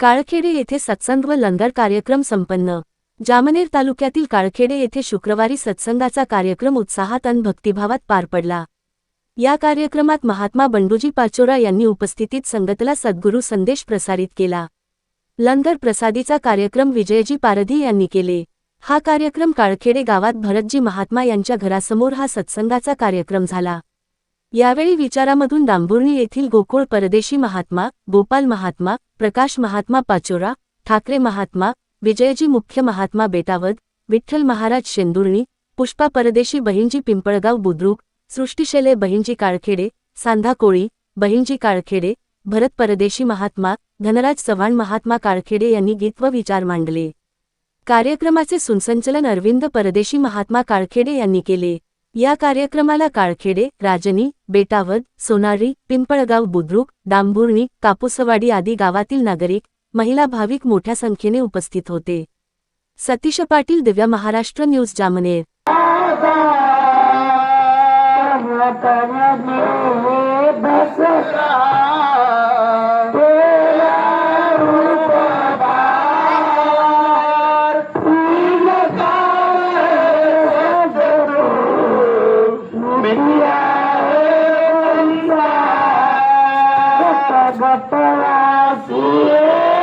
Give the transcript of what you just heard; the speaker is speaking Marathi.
काळखेडे येथे सत्संग व लंगर कार्यक्रम संपन्न. जामनेर तालुक्यातील काळखेडे येथे शुक्रवारी सत्संगाचा कार्यक्रम उत्साहात अन भक्तिभावात पार पडला. या कार्यक्रमात महात्मा बंडूजी पाचोरा यांनी उपस्थितीत संगतला सद्गुरू संदेश प्रसारित केला. लंगर प्रसादीचा कार्यक्रम विजयजी पारधी यांनी केले. हा कार्यक्रम काळखेडे गावात भरतजी महात्मा यांच्या घरासमोर हा सत्संगाचा कार्यक्रम झाला. यावेळी विचारामधून डांबुर्णी येथील गोकुळ परदेशी महात्मा गोपाल महात्मा प्रकाश महात्मा पाचोरा ठाकरे महात्मा विजयजी मुख्य महात्मा बेटावद विठ्ठल महाराज शेंदुर्णी पुष्पा परदेशी बहिणजी पिंपळगाव बुद्रुक सृष्टिशैले बहिणजी काळखेडे सांधा कोळी बहिंजी काळखेडे भरत परदेशी महात्मा धनराज चव्हाण महात्मा काळखेडे यांनी गीत व विचार मांडले. कार्यक्रमाचे सुनसंचलन अरविंद परदेशी महात्मा काळखेडे यांनी केले. या कार्यक्रमाला काळखेडे राजनी बेटावद सोनारी पिंपळगाव बुद्रुक डांबुर्णी कापूसवाडी आदी गावातील नागरिक महिला भाविक मोठ्या संख्येने उपस्थित होते. सतीश पाटील दिव्या महाराष्ट्र न्यूज जामनेर. Bhagavatam.